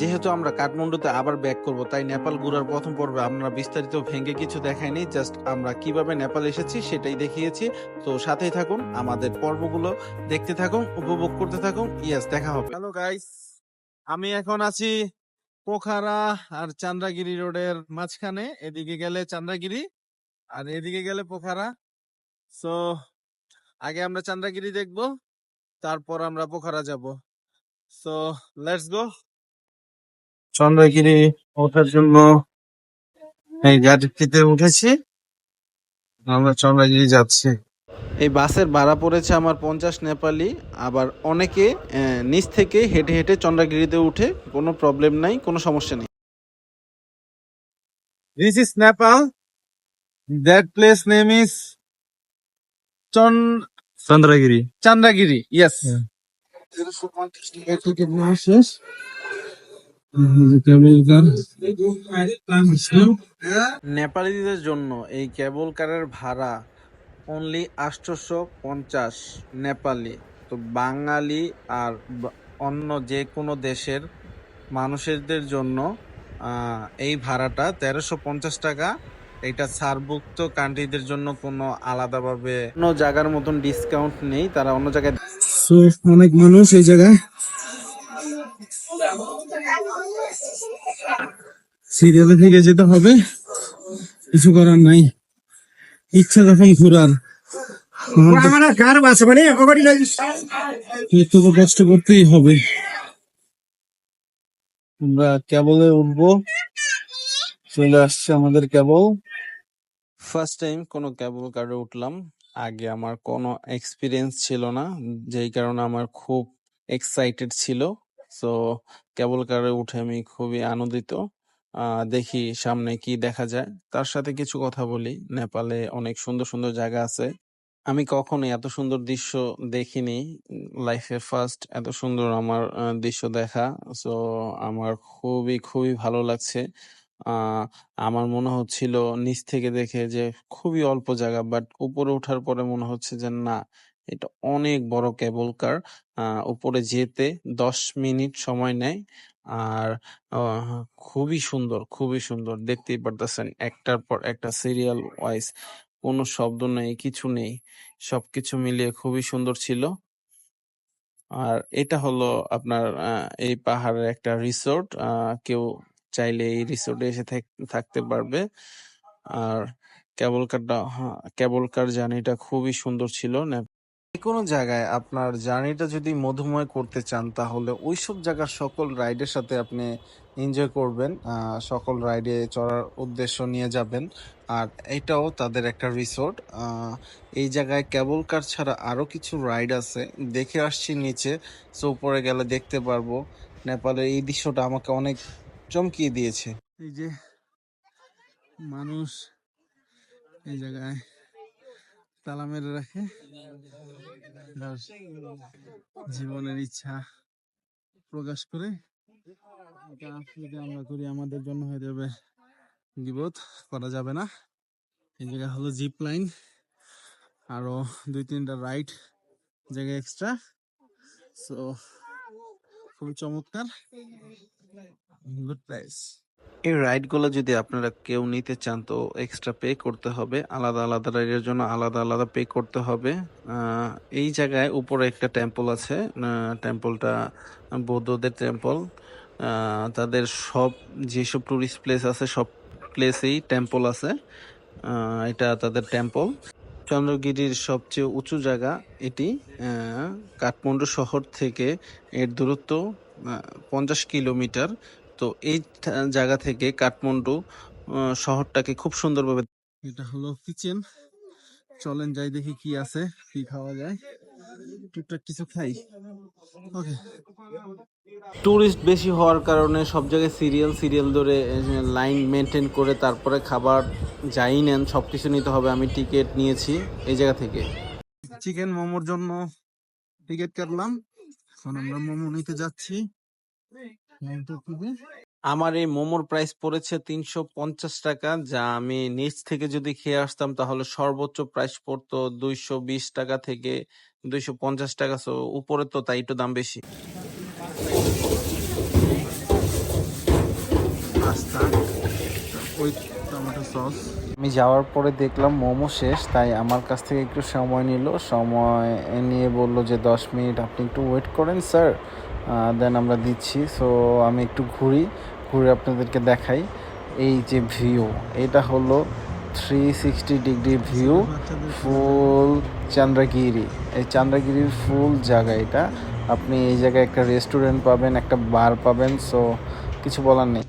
যেহেতু আমরা কাঠমান্ডুতে আবার ব্যাক করব, তাই নেপাল ঘুরার প্রথম পর্বে আমরা বিস্তারিত ভেঙে কিছু দেখাইনি জাস্ট আমরা কীভাবে নেপাল এসেছি সেটাই দেখিয়েছি। তো সাথেই থাকুন, আমাদের পর্বগুলো দেখতে থাকুন, উপভোগ করতে থাকুন। ইয়েস দেখা হবে। হ্যালো গাইস আমি এখন আছি পোখারা আর চান্দ্রাগিরি রোডের মাঝখানে, এদিকে গেলে চান্দ্রাগিরি আর এদিকে গেলে পোখারা। সো আগে আমরা চান্দ্রাগিরি দেখব, তারপর আমরা পোখারা যাব। সো লেটস গো চন্দ্রগিরি ওঠার জন্য এই গাড়িটিতে উঠেছি। আমরা চন্দ্রগিরি যাচ্ছি। এই বাসের ভাড়া পড়েছে আমার পঞ্চাশ নেপালি। আবার অনেকে আহ, নিচ থেকে হেঁটে হেঁটে চন্দ্রগিরিতে উঠে কোনো প্রবলেম নাই কোনো সমস্যা নেই। This is Nepal that place name is চন চন্দ্রগিরি। চান্দ্রাগিরি ইয়েস শেষ নেপালিদের জন্য এই কেবল কারের ভাড়া অনলি আটশোশো পঞ্চাশ নেপালি। তো বাঙালি আর অন্য যে কোনো দেশের মানুষদের জন্য এই ভাড়াটা তেরোশো পঞ্চাশ টাকা। এটা সারভুক্ত কান্ট্রিদের জন্য কোনো আলাদাভাবে, অন্য জায়গার মতন ডিসকাউন্ট নেই, তারা অন্য জায়গায় অনেক মানুষ এই জায়গায় সিরিয়ালে থেকে যেতে হবে। কিছু করার নাই। ইচ্ছা যখন ঘুরার। একটু তো কষ্ট করতেই হবে। আমরা কেবলে উঠবো। চলে আসছে আমাদের কেবল ফার্স্ট টাইম কোনো কেবল কারে উঠলাম। আগে আমার কোনো এক্সপিরিয়েন্স ছিল না যেই কারণে আমার খুব এক্সাইটেড ছিল। সো কেবল কারে উঠে আমি খুবই আনন্দিত। দেখি সামনে কি দেখা যায়। তার সাথে কিছু কথা বলি। নেপালে অনেক সুন্দর সুন্দর জায়গা আছে। আমি কখনো এত সুন্দর দৃশ্য দেখিনি। লাইফে ফার্স্ট এত সুন্দর আমার দৃশ্য দেখা। সো, আমার খুবই খুবই ভালো লাগছে। আমার মনে হচ্ছিল নিচ থেকে দেখে যে খুবই অল্প জায়গা, বাট উপরে ওঠার পরে মনে হচ্ছে যে না এটা অনেক বড় কেবল কার উপরে যেতে দশ মিনিট সময় নেয়। আর খুবই সুন্দর খুবই সুন্দর, দেখতেই পারতেছেন একটার পর একটা সিরিয়াল ওয়াইজ কোনো শব্দ নেই, কিছু নেই, সবকিছু মিলিয়ে খুবই সুন্দর ছিল। আর এটা হলো আপনার এই পাহাড়ের একটা রিসোর্ট কেউ চাইলে এই রিসোর্টে এসে থাক- থাকতে পারবে। আর কেবল কারটা কেবল কার জার্নিটা খুবই সুন্দর ছিল। যে কোনো জায়গায় আপনার জার্নিটা যদি মধুময় করতে চান, তাহলে ওইসব জায়গার সকল রাইডের সাথে আপনি এনজয় করবেন সকল রাইডে চড়ার উদ্দেশ্য নিয়ে যাবেন। আর এটাও তাদের একটা রিসোর্ট। এই জায়গায় কেবল কার ছাড়া আরও কিছু রাইড আছে। দেখে আসছি নিচে, সো উপরে গেলে দেখতে পারব। নেপালের এই দৃশ্যটা আমাকে অনেক চমকিয়ে দিয়েছে। এই যে মানুষ এই জায়গায় তালা মেরে রাখে জীবনের ইচ্ছা প্রকাশ করে যদি আমরা করি, আমাদের জন্য হয়ে যাবে বিপদ করা যাবে না। এই জায়গা হলো জিপ লাইন আরও দুই তিনটা রাইড জায়গা এক্সট্রা সো খুবই চমৎকার। গুড প্রাইস এই রাইডগুলো যদি আপনারা কেউ নিতে চান, তো এক্সট্রা পে করতে হবে। আলাদা আলাদা রাইডের জন্য আলাদা আলাদা পে করতে হবে। এই জায়গায় উপরে একটা টেম্পল আছে। টেম্পলটা বৌদ্ধদের টেম্পল তাদের সব, যেসব টুরিস্ট প্লেস আছে, সব প্লেসেই টেম্পল আছে। এটা তাদের টেম্পল চন্দ্রগিরির সবচেয়ে উঁচু জায়গা এটি। কাঠমান্ডু শহর থেকে এর দূরত্ব পঞ্চাশ কিলোমিটার। তো এই জায়গা থেকে কাঠমান্ডু শহরটাকে খুব সুন্দরভাবে এটা হলো কিচেন। চলেন যাই দেখি কি আছে কি খাওয়া যায়। টুকটাক কিছু খাই। ওকে। টুরিস্ট বেশি হওয়ার কারণে সব জায়গায় সিরিয়াল সিরিয়াল ধরে লাইন মেনটেন করে তারপরে খাবার যাই নেন সব কিছু নিতে হবে। আমি টিকিট নিয়েছি এই জায়গা থেকে। চিকেন মোমোর জন্য টিকিট কাটলাম। এখন আমরা মোমো নিতে যাচ্ছি। আমার এই মোমোর প্রাইস পড়েছে তিনশো পঞ্চাশ টাকা যা আমি নিচ থেকে যদি খেয়ে আসতাম তাহলে সর্বোচ্চ প্রাইস পড়তো দুইশো বিশ টাকা থেকে দুইশো পঞ্চাশ টাকা সো উপরে তো তাই একটু দাম বেশি। Tomato sauce. আমি যাওয়ার পরে দেখলাম মোমো শেষ তাই আমার কাছ থেকে একটু সময় নিল। সময় নিয়ে বলল যে দশ মিনিট আপনি একটু ওয়েট করেন স্যার দেন আমরা দিচ্ছি। সো আমি একটু ঘুরি, ঘুরে আপনাদেরকে দেখাই। এই যে ভিউ এটা হলো three sixty degree view full Chandragiri এই চান্দ্রাগিরির ফুল জায়গা এটা। আপনি এই জায়গায় একটা রেস্টুরেন্ট পাবেন, একটা বার পাবেন সো কিছু বলার নেই।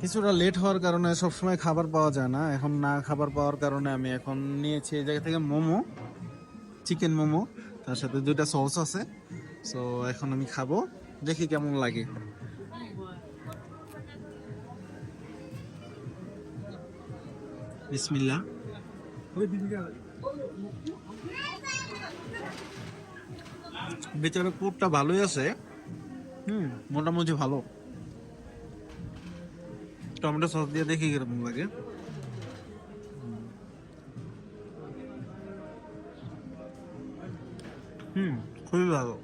কিছুটা লেট হওয়ার কারণে সবসময় খাবার পাওয়া যায় না। এখন না খাবার পাওয়ার কারণে আমি এখন নিয়েছি এই জায়গা থেকে মোমো, চিকেন মোমো। তার সাথে দুইটা সস আছে। সো এখন আমি খাব। দেখি কেমন লাগে। বিসমিল্লা বেচারা কোটটা ভালোই আছে। হুম, মোটামুটি ভালো। টমেটো সস দিয়ে দেখি কীরকম লাগে। হুম, খুবই ভালো।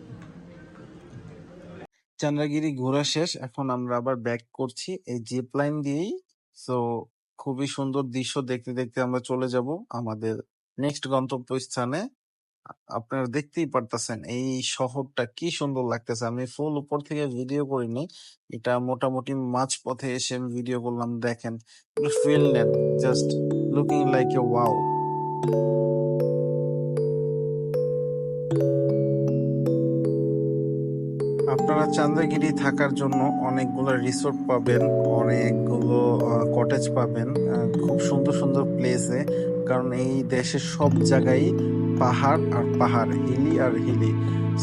চান্দ্রাগিরি ঘোরা শেষ, এখন আমরা আবার ব্যাক করছি এই জিপ লাইন দিয়েই। সো খুবই সুন্দর দৃশ্য দেখতে দেখতে আমরা চলে যাব আমাদের নেক্সট গন্তব্যস্থানে। আ- আপনারা দেখতেই পারতেছেন এই শহরটা কি সুন্দর লাগতেছে। আমি ফুল উপর থেকে ভিডিও করিনি এটা মোটামুটি মাঝ পথে এসে আমি ভিডিও করলাম, দেখেন ফিল নেন just looking like a wow আপনারা চান্দ্রাগিরি থাকার জন্য অনেকগুলো রিসোর্ট পাবেন, অনেকগুলো কটেজ পাবেন খুব সুন্দর সুন্দর প্লেসে কারণ এই দেশের সব জায়গায় পাহাড় আর পাহাড়, হিলি আর হিলি।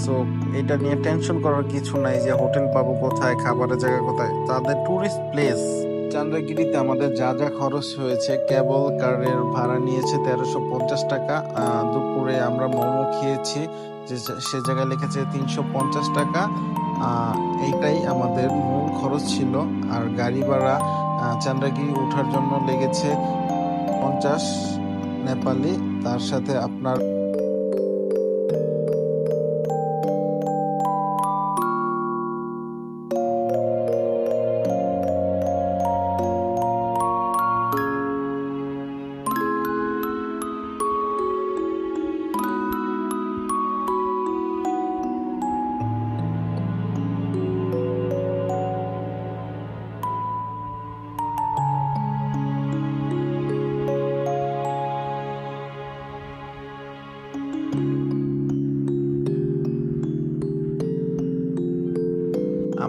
সো এটা নিয়ে টেনশন করার কিছু নাই যে হোটেল পাবো কোথায়, খাবারের জায়গা কোথায়। তাদের টুরিস্ট প্লেস চান্দ্রাগিরিতে আমাদের যা যা খরচ হয়েছে কেবল কারের ভাড়া নিয়েছে তেরোশো পঞ্চাশ টাকা। দুপুরে আমরা মোমো খেয়েছি, যে, সে জায়গায় লিখেছে তিনশো পঞ্চাশ টাকা। এইটাই আমাদের মূল খরচ ছিল। আর গাড়ি ভাড়া চান্দ্রাগিরি ওঠার জন্য লেগেছে পঞ্চাশ নেপালি। তার সাথে আপনার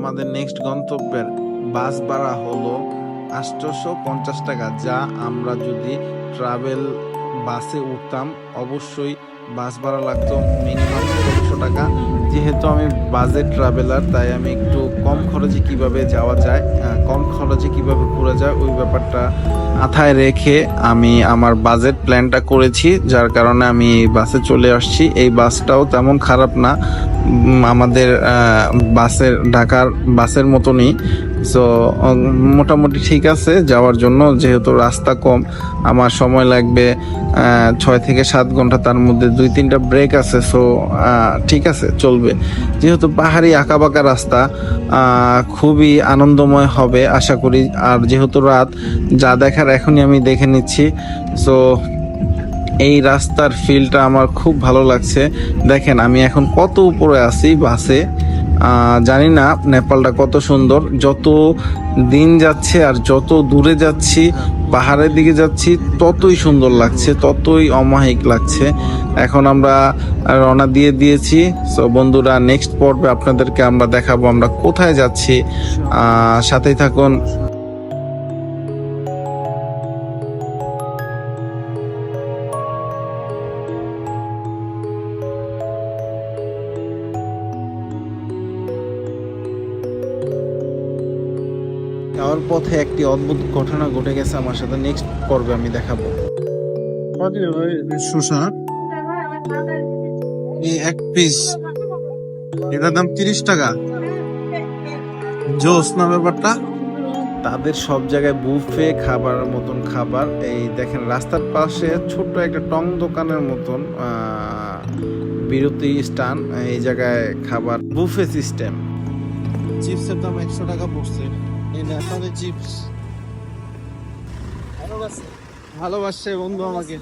আমাদের নেক্সট গন্তব্যের বাস ভাড়া হলো আটশোশো পঞ্চাশ টাকা, যা আমরা যদি ট্রাভেল বাসে উঠতাম, অবশ্যই বাস ভাড়া লাগতো মিনিমাম ষোলোশো টাকা। যেহেতু আমি বাজেট ট্রাভেলার তাই আমি একটু কম খরচে কীভাবে যাওয়া যায় কম খরচে কীভাবে ঘোরা যায়, ওই ব্যাপারটা মাথায় রেখে আমি আমার বাজেট প্ল্যানটা করেছি, যার কারণে আমি বাসে চলে আসছি। এই বাসটাও তেমন খারাপ না আমাদের বাসের ঢাকার বাসের মতনই। সো মোটামুটি ঠিক আছে যাওয়ার জন্য, যেহেতু রাস্তা কম, আমার সময় লাগবে ছয় থেকে সাত ঘণ্টা তার মধ্যে দুই তিনটা ব্রেক আছে সো ঠিক আছে, চলবে। যেহেতু পাহাড়ি আঁকাবাঁকা রাস্তা খুবই আনন্দময় হবে, আশা করি। আর যেহেতু রাত, যা দেখার এখনই আমি দেখে নিচ্ছি। সো এই রাস্তার ফিলটা আমার খুব ভালো লাগছে। দেখেন, আমি এখন কত উপরে আছি বাসে? জানি না নেপালটা কত সুন্দর। যত দিন যাচ্ছে আর যত দূরে যাচ্ছি, পাহাড়ের দিকে যাচ্ছি, ততই সুন্দর লাগছে, ততই অমাহিক লাগছে। এখন আমরা রওনা দিয়ে দিয়েছি। সো বন্ধুরা নেক্সট পর্বে আপনাদেরকে আমরা দেখাবো আমরা কোথায় যাচ্ছি। সাথেই থাকুন। যাওয়ার পথে একটি অদ্ভুত ঘটনা ঘটে গেছে আমার সাথে। নেক্সট পর্বে আমি দেখাবো। শসা এই এক পিস এটার দাম তিরিশ টাকা। জোস না ব্যাপারটা? তাদের সব জায়গায় বুফে খাবার মতন খাবার। এই দেখেন রাস্তার পাশে ছোট্ট একটা টং দোকানের মতন বিরতি স্টান এই জায়গায় খাবার। Buffet system. চিপসের দাম একশো টাকা পড়ছে। এই নেপালি চিপস। ভালোবাসে। বন্ধু আমাকে।